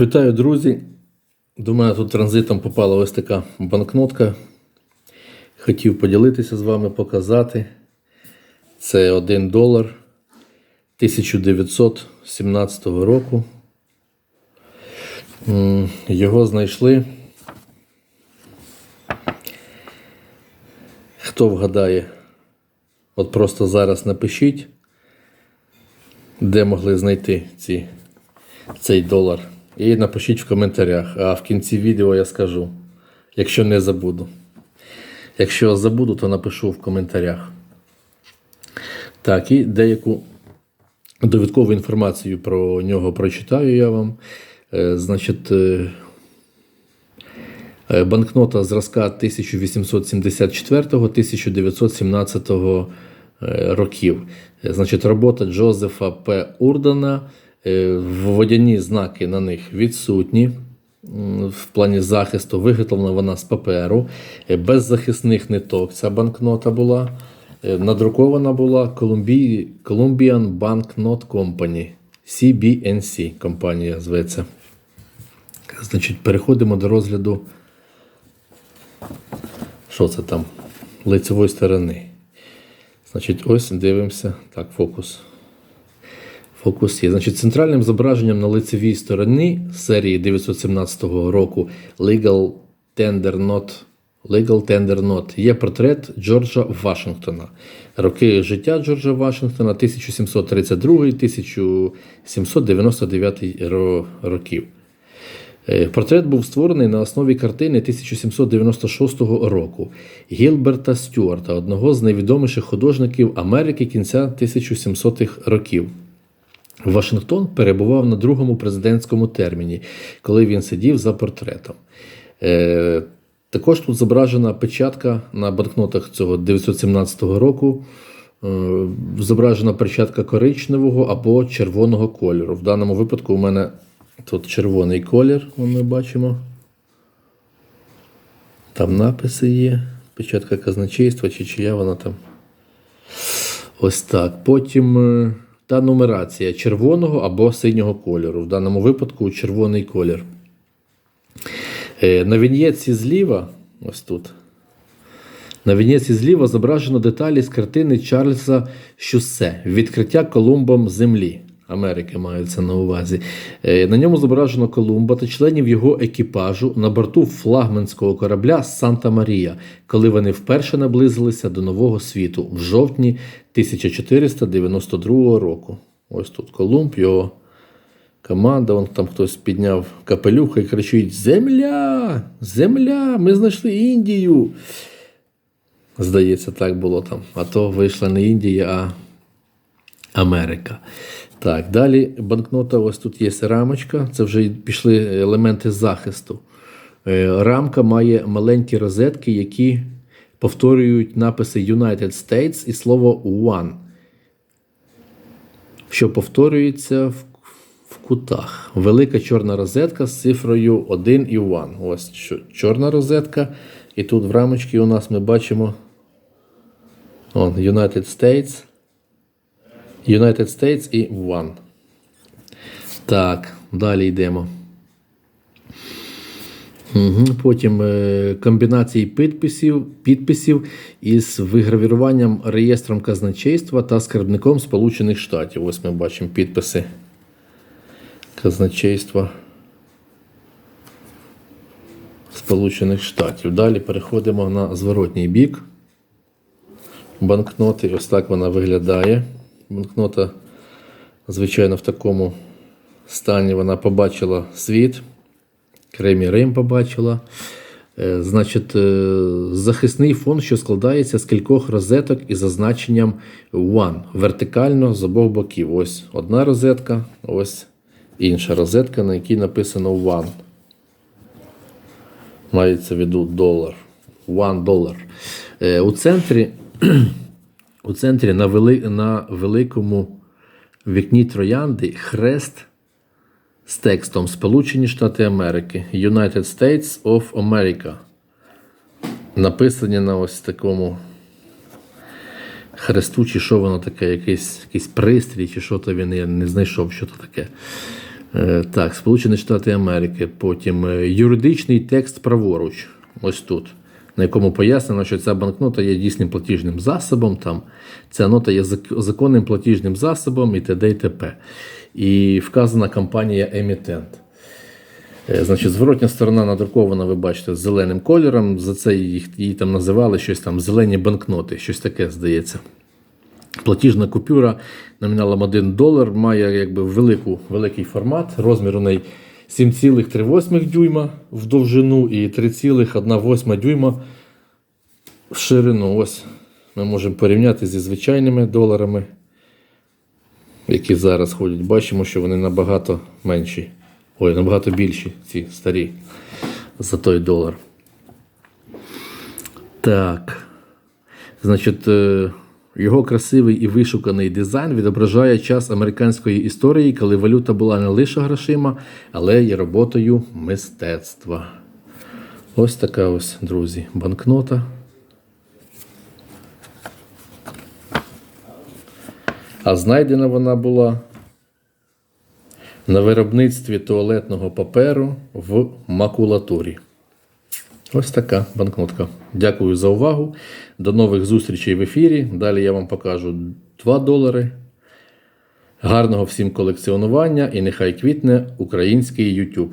Вітаю, друзі! До мене тут транзитом попала ось така банкнотка. Хотів поділитися з вами, показати. Це 1 долар 1917 року. Його знайшли. Хто вгадає? От просто зараз напишіть, де могли знайти ці цей долар. І напишіть в коментарях. А в кінці відео я скажу, якщо не забуду. Якщо забуду, то напишу в коментарях. Так, і деяку довідкову інформацію про нього прочитаю я вам. Е, Значить, е, е, банкнота зразка 1874-1917 е, років. Значить, робота Джозефа П. Урдана. Е, Водяні знаки на них відсутні. В плані захисту виготовлена вона з паперу, Е, без захисних ниток ця банкнота була. Е, Надрукована була Columbi- Columbian Banknote Company. CBNC компанія зветься. Значить, переходимо до розгляду. Що це там? Лицевої сторони. Значить, ось дивимося. Так, фокус. Фокус є. Значить, центральним зображенням на лицевій стороні серії 917 року Legal Tender Note, Legal Tender Note є портрет Джорджа Вашингтона. Роки життя Джорджа Вашингтона 1732-1799 років. Е, Портрет був створений на основі картини 1796 року Гілберта Стюарта, одного з найвідоміших художників Америки кінця 1700-х років. Вашингтон перебував на другому президентському терміні, коли він сидів за портретом. Е, також тут зображена печатка на банкнотах цього 917 року. Е, зображена печатка коричневого або червоного кольору. В даному випадку у мене тут червоний колір, ми бачимо. Там написи є. Печатка казначейства чи чия вона там. Ось так. Потім е, та нумерація червоного або синього кольору. В даному випадку червоний колір. Е, На віньєці зліва, ось тут. На вінєці зліва зображено деталі з картини Чарльза Щусе Відкриття Колумбом Землі. Америки мається на увазі. Е, На ньому зображено Колумба та членів його екіпажу на борту флагманського корабля Санта Марія, коли вони вперше наблизилися до Нового світу в жовтні 1492 року. Ось тут Колумб, його команда, вон там хтось підняв капелюха і кричить: Земля! Земля! Ми знайшли Індію! Здається, так було там. А то вийшла не Індія, а Америка. Так, далі банкнота, ось тут є рамочка, це вже пішли елементи захисту. Е, Рамка має маленькі розетки, які повторюють написи United States і слово One, що повторюється в, в кутах. Велика чорна розетка з цифрою 1 і 1. Ось чорна розетка. І тут в рамочці у нас ми бачимо United States. United States і One. Так, далі йдемо. Угу. Потім е, комбінації підписів, підписів із вигравіруванням реєстром казначейства та скарбником Сполучених Штатів. Ось ми бачимо підписи казначейства Сполучених Штатів. Далі переходимо на зворотній бік банкноти. Ось так вона виглядає. Банкнота, звичайно, в такому стані вона побачила світ. Кремі Рим побачила. Е, Значить, е, захисний фон, що складається з кількох розеток із зазначенням One вертикально з обох боків. Ось одна розетка, ось інша розетка, на якій написано One. Мається в виду долар. One долар. Е, У центрі, у центрі на, вели, на великому вікні троянди хрест з текстом Сполучені Штати Америки. United States of America. Написані на ось такому хресту, чи що воно таке, якийсь, якийсь пристрій, чи що то він, я не знайшов, що то таке. Е, Так, Сполучені Штати Америки. Потім е, юридичний текст праворуч. Ось тут. На якому пояснено, що ця банкнота є дійсним платіжним засобом. Там ця нота є законним платіжним засобом і т.д. і т.п. І вказана компанія емітент. Значить, зворотня сторона надрукована, ви бачите, зеленим кольором. За це їх, її там називали щось там зелені банкноти, щось таке здається. Платіжна купюра номіналом 1 долар має якби велику, великий формат. Розмір у неї 7,3 дюйма в довжину і 3,1 дюйма в ширину. Ось ми можемо порівняти зі звичайними доларами, які зараз ходять. Бачимо, що вони набагато менші. Ой, набагато більші, ці старі за той долар. Так. Значить, е, його красивий і вишуканий дизайн відображає час американської історії, коли валюта була не лише грошима, але й роботою мистецтва. Ось така ось, друзі, банкнота. А знайдена вона була на виробництві туалетного паперу в макулатурі. Ось така банкнотка. Дякую за увагу. До нових зустрічей в ефірі. Далі я вам покажу 2 долари. Гарного всім колекціонування і нехай квітне український YouTube.